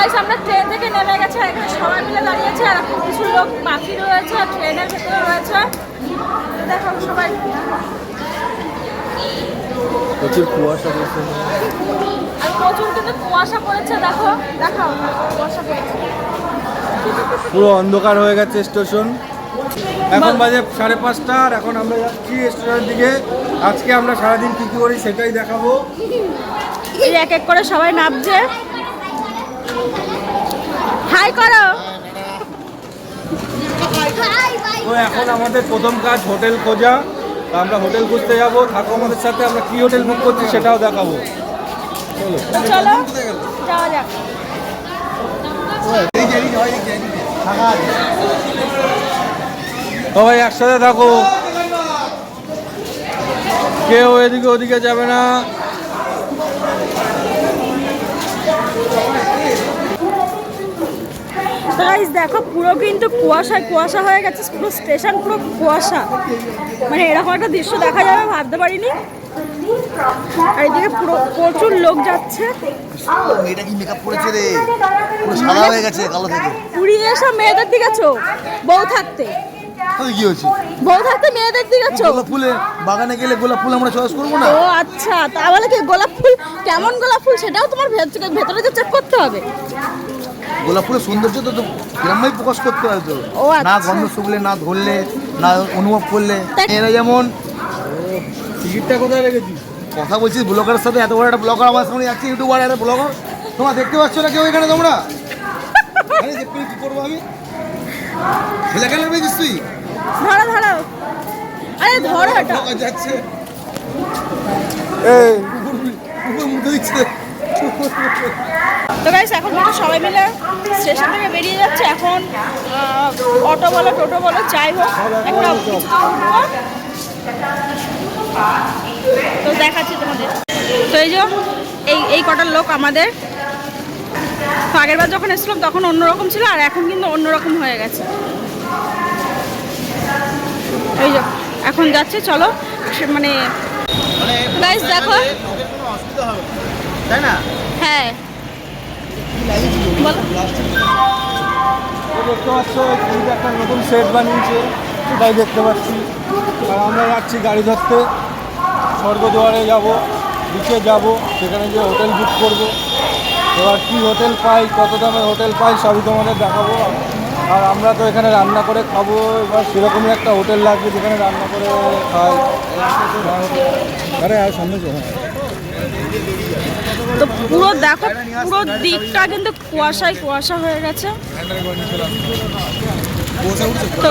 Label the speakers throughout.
Speaker 1: Guys আমরা train থেকে নেমে গেছে এখানে সবাই মিলে দাঁড়িয়েছে আর এখন কিছু লোক বাকি রয়েছে আর ট্রেনের ভেতরে রয়েছে। দেখো সবাই।
Speaker 2: প্রচুর কুয়াশা পড়ছে।
Speaker 1: আর প্রচুর কিন্তু কুয়াশা পড়েছে দেখো দেখাও কুয়াশা পড়েছে।
Speaker 2: পুরো অন্ধকার হয়ে গেছে স্টেশন। এখন বাজে সাড়ে পাঁচটা আর এখন আমরা যাচ্ছি স্টেশনের দিকে। আজকে আমরা সারাদিন কী কী করি সেটাই দেখাবো।
Speaker 1: এই এক এক করে সবাই নামছে। হাই করো।
Speaker 2: তো এখন আমাদের প্রথম কাজ হোটেল খোঁজা। আমরা হোটেল খুঁজতে যাব। থাকো আমাদের সাথে আমরা কি হোটেল বুক করছি সেটাও দেখাবো। চলো।
Speaker 1: চলো যাওয়া যাক।
Speaker 2: সবাই একসাথে থাকো। কেউ এদিকে ওদিকে যাবে না।
Speaker 1: গাইস দেখো পুরো কিন্তু কুয়াশায় কুয়াশা হয়ে গেছে পুরো স্টেশন পুরো কুয়াশা। মানে এরকম একটা দৃশ্য দেখা যাবে ভাবতে পারিনি। আর এদিকে পুরো প্রচুর লোক যাচ্ছে।
Speaker 3: মেয়েটা কি মেকআপ করেছে রে? পুরো সাদা হয়ে গেছে কালো থেকে।
Speaker 1: পুরী এসে মেয়েদের দিকে চোখ বউ থাকতে।
Speaker 3: তাহলে কি হয়েছে?
Speaker 1: বউ থাকতে মেয়েদের দিকে চোখ
Speaker 3: গোলাপ ফুলে বাগানে গেলে গোলাপ ফুল আমরা চয়েস করব না?
Speaker 1: ও আচ্ছা তা বলে কি গোলাপ ফুল কেমন গোলাপ ফুল সেটাও তোমার ভেতরে ভেতরে তো চেক করতে হবে।
Speaker 3: গোলাপ ফুলের সৌন্দর্য তো তো গ্রামেই প্রকাশ করতে হয় তো?
Speaker 1: ও আচ্ছা।
Speaker 3: না গন্ধ শুকলে না ধরলে না অনুভব করলে। এরা যেমন
Speaker 2: টিকিটটা কোথায় রেখেছি
Speaker 3: কথা বলছিস ব্লগারের সাথে এত বড় একটা ব্লগার আমার সামনে যাচ্ছে ইউটিউবার একটা ব্লগার। তোমরা দেখতে পাচ্ছ না কেউ এখানে তোমরা? দেখতে কি করব আমি? ছেলে কেন পেয়েছিস তুই?
Speaker 1: ধরো ধরো। আরে ধরো এটা।
Speaker 3: যাচ্ছে। এই। মুখে দিচ্ছে।
Speaker 1: তো গাইস এখন কিন্তু সবাই মিলে স্টেশন থেকে বেরিয়ে যাচ্ছে। এখন অটো বলো টোটো বলো যাই হোক একটা উঠবো। তো দেখাচ্ছি তোমাদের। তো এই যে এই এই কটার লোক আমাদের। তো আগের বার যখন এসেছিলাম তখন অন্যরকম ছিল আর এখন কিন্তু অন্যরকম হয়ে গেছে। এই যে এখন যাচ্ছে চলো মানে গাইস দেখো।
Speaker 3: তাই না?
Speaker 1: হ্যাঁ।
Speaker 2: দেখতে পাচ্ছ একটা নতুন সেট বানিয়েছে, সেটাই দেখতে পাচ্ছি। আর আমরা যাচ্ছি গাড়ি ধরতে, স্বর্গদুয়ারে যাব বিচে যাব, সেখানে গিয়ে হোটেল বুক করব। এবার কী হোটেল পাই, কত দামের হোটেল পাই, সবই তোমাদের দেখাবো। আর আমরা তো এখানে রান্না করে খাব, এবার সেরকমই একটা হোটেল লাগবে যেখানে রান্না করে খাই। আরে, আর সামনে
Speaker 1: তো পুরো দেখো পুরো দিকটা কিন্তু কুয়াশায় কুয়াশা হয়ে গেছে। তো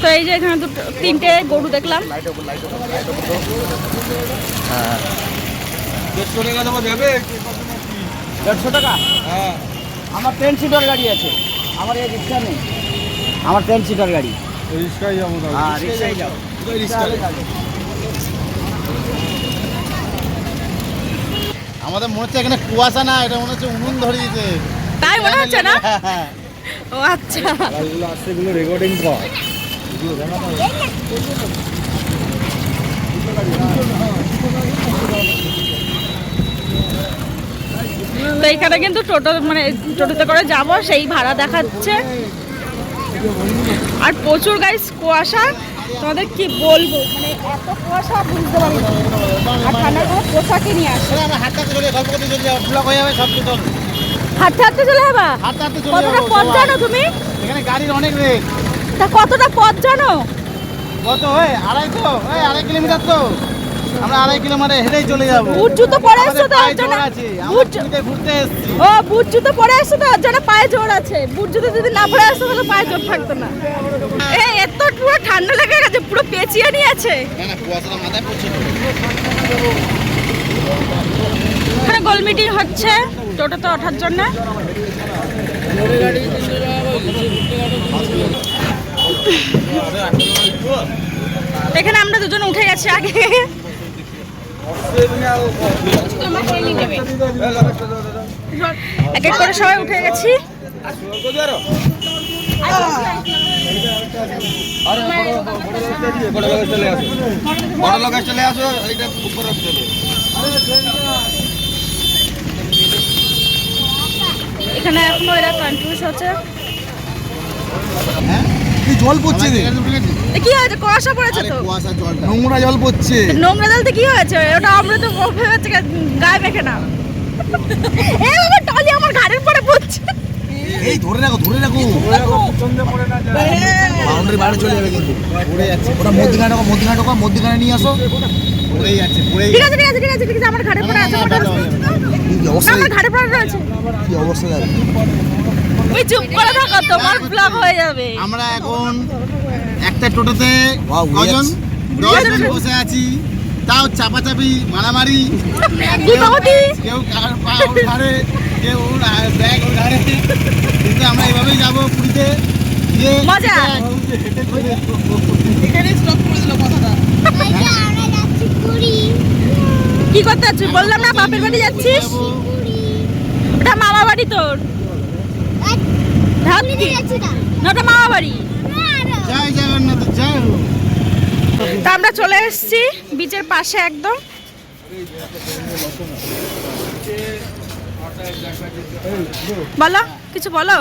Speaker 1: তো এই যে এখানে দুটো তিনটে গরু দেখলাম।
Speaker 2: দেড়শো টাকা হ্যাঁ
Speaker 4: আমার টেন সিটার গাড়ি আছে। আমার এই রিক্সা নেই। আমার টেন সিটার গাড়ি।
Speaker 2: রিক্সায় যাব
Speaker 4: হ্যাঁ রিক্সায় যাও
Speaker 3: আমাদের মনে হচ্ছে এখানে কুয়াশা না এটা মনে হচ্ছে উনুন ধরে দিয়েছে।
Speaker 1: তাই মনে হচ্ছে না?
Speaker 3: হ্যাঁ, হ্যাঁ।
Speaker 1: ও আচ্ছা।
Speaker 2: গাড়িগুলো আসছে এগুলো রেকর্ডিং কর।
Speaker 1: তো এখানে কিন্তু টোটো মানে টোটোতে করে যাব সেই ভাড়া দেখাচ্ছে। আর প্রচুর গাইস কুয়াশা। তোমাদের কি বলব? মানে এত কুয়াশা বুঝতে পারি না। আর ঠান্ডার কোনো পোশাকই নিয়ে আসে।
Speaker 3: হাঁটতে হাঁটতে চলে যাব হয়ে
Speaker 1: কতটা পথ জানো তুমি?
Speaker 3: এখানে গাড়ির অনেক রেট
Speaker 1: তা কতটা পথ জানো?
Speaker 3: কত? ওই আড়াই তো ওই আড়াই কিলোমিটার তো। আমরা আড়াই কিলোমিটার হেঁটেই চলে যাব।
Speaker 1: বুট জুতো পরে এসছো তো ওর জন্য
Speaker 3: ঘুরতে
Speaker 1: ও বুট জুতো পরে এসছো তো ওর জন্য পায়ে জোর আছে। বুট জুতো যদি না পরে আসতো তাহলে পায়ে জোর থাকতো না। পুরো ঠান্ডা লেগে গেছে পুরো পেঁচিয়ে নিয়েছে।
Speaker 3: পড়ছে
Speaker 1: এখানে গোল মিটিং হচ্ছে টোটোতে ওঠার জন্য। এখানে আমরা দুজন উঠে গেছি আগে। এক এক করে সবাই উঠে গেছি।
Speaker 3: বড় লোক চলে আসো এইটা উপরে চলে
Speaker 1: এখানে এখনও এরা কনফিউজ হচ্ছে।
Speaker 3: হ্যাঁ? কি জল পড়ছে
Speaker 1: কি হয়েছে? কুয়াশা পড়েছে তো।
Speaker 3: নোংরা জল পড়ছে।
Speaker 1: নোংরা জলতে কি হয়েছে? ওটা আমরা তো ভেবেছে গায়ে মেখে না এই বাবা টলি আমার ঘাড়ের পরে পড়ছে।
Speaker 3: এই ধরে রাখো ধরে রাখো। বাউন্ডারি বাইরে চলে যাবে কিন্তু। পড়ে যাচ্ছে। ওটা মধ্যখানে ঢোকা মধ্যখানে ঢোকা মধ্যখানে নিয়ে আসো। পড়েই যাচ্ছে পড়েই
Speaker 1: ঠিক আছে ঠিক আছে ঠিক আছে ঠিক আছে আমার ঘাড়ে পড়ে আছে ওটা
Speaker 3: কি অবস্থা?
Speaker 1: আমার ঘাড়ে পড়ে রয়েছে
Speaker 3: কি অবস্থা যাবে
Speaker 1: ওই চুপ করে থাকো তোমার ব্লগ হয়ে যাবে।
Speaker 5: আমরা এখন একটা টোটোতে কজন. বসে আছি। তাও চাপাচাপি মারামারি। কেউ কার পা ওর ঘাড়ে ওর ব্যাগ ওর ঘাড়ে কিন্তু আমরা এইভাবেই যাব পুরীতে। গিয়ে
Speaker 1: মজা। কি করতে যাচ্ছিস? বললাম না বাপের বাড়ি যাচ্ছিস? ওটা মামা বাড়ি তোর। ধাপ কি? না। ওটা মামা বাড়ি।
Speaker 5: জয় জগন্নাথ জয় হোক।
Speaker 1: তা আমরা চলে এসেছি বিচের পাশে একদম। বলো কিছু বলো?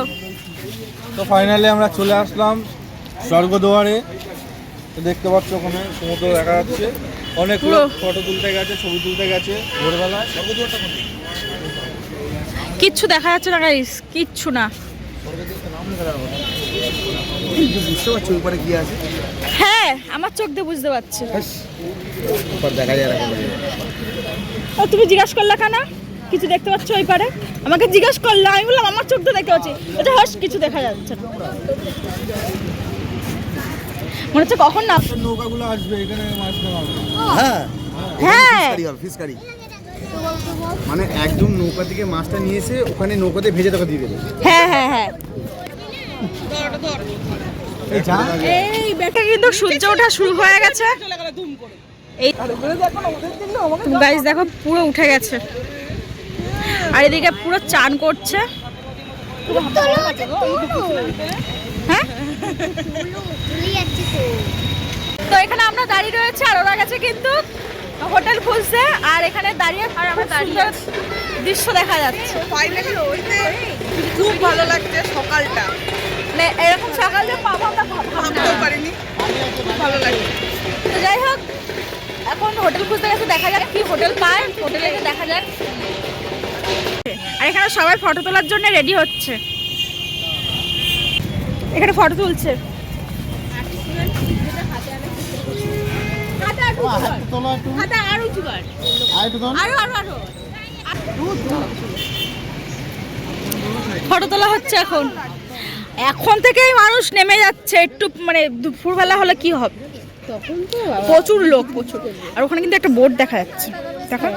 Speaker 2: তো ফাইনালি আমরা চলে আসলাম স্বর্গদুয়ারে। দেখতে পাচ্ছ ওখানে সমুদ্র দেখা যাচ্ছে। অনেক লোক ফটো তুলতে গেছে ছবি তুলতে গেছে ভোরবেলায়।
Speaker 1: কিচ্ছু দেখা যাচ্ছে না গাইস কিচ্ছু না। হ্যাঁ আমার চোখ দিয়ে বুঝতে পারছি।
Speaker 3: উপর দেখা যায়
Speaker 1: তুমি জিজ্ঞাসা করলে কেন? কিছু দেখতে পাচ্ছ ওই পারে? আমাকে জিজ্ঞেস করলে আমি বললাম আমার চোখ দিয়ে দেখতে পাচ্ছি। এটা হস কিছু দেখা যাচ্ছে না। মনে হচ্ছে কখন না
Speaker 2: নৌকাগুলো আসবে এখানে মাছ ধরা হবে।
Speaker 3: হ্যাঁ।
Speaker 1: হ্যাঁ।
Speaker 3: ফিস কারি
Speaker 5: মানে একদম নৌকা থেকে মাছটা নিয়ে এসে ওখানে নৌকাতে ভেজে তোকে দিয়ে দেবে।
Speaker 1: হ্যাঁ হ্যাঁ হ্যাঁ।
Speaker 3: এই
Speaker 1: কিন্তু সূর্য ওঠা শুরু হয়ে গেছে। এই গাইস দেখো পুরো উঠে গেছে। আর এদিকে পুরো চান করছে। হ্যাঁ? তো এখানে আমরা দাঁড়িয়ে রয়েছে আর ওরা গেছে কিন্তু হোটেল খুলছে আর এখানে দাঁড়িয়ে আর আমরা দাঁড়িয়ে দৃশ্য দেখা যাচ্ছে।
Speaker 6: খুব ভালো লাগছে সকালটা।
Speaker 1: মানে এরকম সকালে পাবো আমরা
Speaker 6: ভাবতেও পারিনি। ভালো লাগছে।
Speaker 1: তো যাই হোক এখন হোটেল খুঁজতে গেছে দেখা যাক কি হোটেল পায়। হোটেলে দেখা যাক। আর এখানে সবাই ফটো তোলার জন্য রেডি হচ্ছে। এখানে ফটো তুলছে। ফটো তোলা হচ্ছে এখন। এখন থেকেই মানুষ নেমে যাচ্ছে। একটু মানে দুপুরবেলা হলে কি হবে? প্রচুর লোক প্রচুর। আর ওখানে কিন্তু একটা বোর্ড দেখা যাচ্ছে। দেখো।